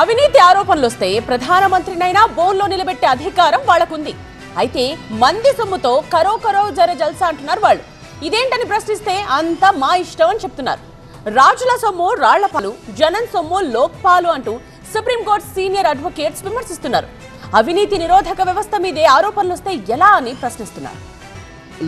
అవినీతి ఆరోపణలు వస్తే ప్రధానమంత్రినైనా బోన్లో నిలబెట్టే అధికారం వాళ్ళకుంది. అయితే మంది సొమ్ముతో కరో కరో జర జల్సా అంటున్నారు వాళ్ళు. ఇదేంటని ప్రశ్నిస్తే అంతా మా ఇష్టం అని చెప్తున్నారు. రాజుల సొమ్ము రాళ్ళపాలు జనం సొమ్ము లోక్పాలు అంటూ సుప్రీంకోర్టు సీనియర్ అడ్వకేట్స్ విమర్శిస్తున్నారు. అవినీతి నిరోధక వ్యవస్థ మీదే ఆరోపణలు వస్తే ఎలా అని ప్రశ్నిస్తున్నారు.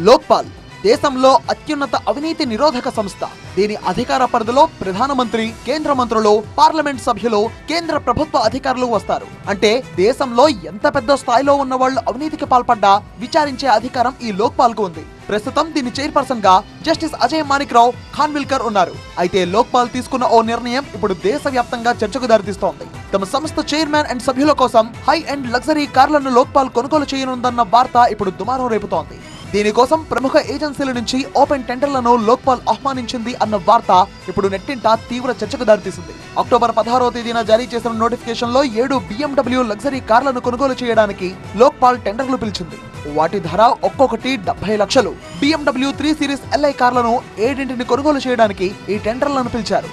లోక్పాల్. దేశంలో అత్యున్నత అవినీతి నిరోధక సంస్థ. దీని అధికార పరిధిలో ప్రధానమంత్రి కేంద్ర మంత్రులు పార్లమెంట్ సభ్యులు కేంద్ర ప్రభుత్వ అధికారులు వస్తారు. అంటే దేశంలో ఎంత పెద్ద స్థాయిలో ఉన్న వాళ్ళు అవినీతికి పాల్పడ్డా విచారించే అధికారం ఈ లోక్పాల్కు ఉంది. ప్రస్తుతం దీని చైర్పర్సన్గా జస్టిస్ అజయ్ మాణిక్రావు ఖాన్విల్కర్ ఉన్నారు. అయితే లోక్పాల్ తీసుకున్న ఓ నిర్ణయం ఇప్పుడు దేశవ్యాప్తంగా చర్చకు దారితీస్తోంది. తమ సంస్థ చైర్మన్ అండ్ సభ్యుల కోసం హై అండ్ లగ్జరీ కార్లను లోక్పాల్ కొనుగోలు చేయనుందన్న వార్త ఇప్పుడు దుమారం రేపుతోంది. దీనికోసం ప్రముఖ ఏజెన్సీల నుంచి ఓపెన్ టెండర్లను లోక్పాల్ ఆహ్వానించింది అన్న వార్త ఇప్పుడు నెట్టింట తీవ్ర చర్చకు దారితీసింది. అక్టోబర్ పదహారో తేదీన జారీ చేసిన నోటిఫికేషన్లో ఏడు బిఎండబ్ల్యూ లగ్జరీ కార్లను కొనుగోలు చేయడానికి లోక్పాల్ టెండర్లు పిలిచింది. వాటి ధర ఒక్కొక్కటి డెబ్బై లక్షలు. బిఎండబ్ల్యూ త్రీ సిరీస్ ఎల్ఐ కార్లను ఏడింటిని కొనుగోలు చేయడానికి ఈ టెండర్లను పిలిచారు.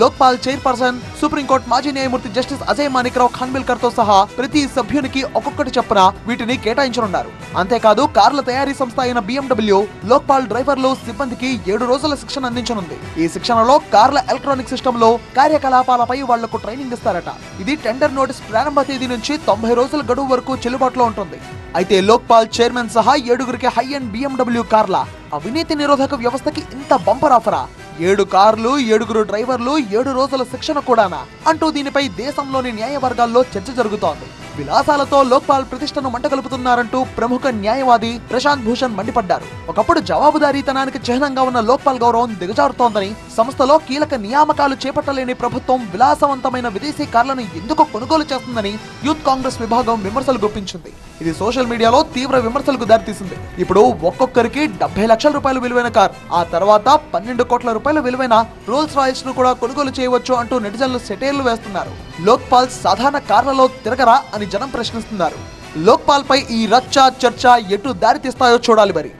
లోక్పాల్ చైర్పర్సన్ సుప్రీంకోర్టు మాజీ న్యాయమూర్తి జస్టిస్ అజయ్ మాణిక్రావు ఖాన్విల్కర్తో సహా ప్రతి సభ్యునికి ఒక్కొక్కటి చొప్పున వీటిని కేటాయించనున్నారు. అంతేకాదు కార్ల తయారీ సంస్థ అయిన బిఎండబ్ల్యూ లోక్పాల్ డ్రైవర్లు సిబ్బందికి ఏడు రోజుల శిక్షణ అందించనుంది. ఈ శిక్షణలో కార్ల ఎలక్ట్రానిక్ సిస్టమ్లో కార్యకలాపాలపై వాళ్ళకు ట్రైనింగ్ ఇస్తారట. ఇది టెండర్ నోటీస్ ప్రారంభ తేదీ నుంచి తొంభై రోజుల గడువు వరకు చెల్లుబాటులో ఉంటుంది. అయితే లోక్పాల్ చైర్మన్ సహా ఏడుగురికి హై అండ్ బిఎండబ్ల్యూ కార్ల అవినీతి నిరోధక వ్యవస్థకి ఇంత బంపర్ ఆఫరా? ఏడు కార్లు ఏడుగురు డ్రైవర్లు ఏడు రోజుల శిక్షణ కూడానా? అంటూ దీనిపై దేశంలోని న్యాయ వర్గాల్లో చర్చ జరుగుతోంది. విలాసాలతో లోక్పాల్ ప్రతిష్టను మంటగలుపుతున్నారంటూ ప్రముఖ న్యాయవాది ప్రశాంత్ భూషణ్ మండిపడ్డారు. ఒకప్పుడు జవాబుదారీతనానికి చిహ్నంగా ఉన్న లోక్పాల్ గౌరవం దిగజారుతోందని సంస్థలో కీలక నియామకాలు చేపట్టలేని ప్రభుత్వం విలాసవంతమైన విదేశీ కార్లను ఎందుకు కొనుగోలు చేస్తుందని యూత్ కాంగ్రెస్ విభాగం విమర్శలు గుప్పించింది. ఇది సోషల్ మీడియాలో తీవ్ర విమర్శలకు దారితీసింది. ఇప్పుడు ఒక్కొక్కరికి డెబ్బై లక్షల రూపాయలు విలువైన కార్ ఆ తర్వాత పన్నెండు కోట్ల రూపాయల విలువైన రోల్స్ రాయల్స్ను కూడా కొనుగోలు చేయవచ్చు అంటూ నెటిజన్లు సెటైర్లు వేస్తున్నారు. లోక్పాల్ సాధారణ కార్లలో తిరగరా అని జనం ప్రశ్నిస్తున్నారు. లోక్పాల్ పై ఈ రచ్చ చర్చ ఎటు దారి తీస్తాయో చూడాలి మరి.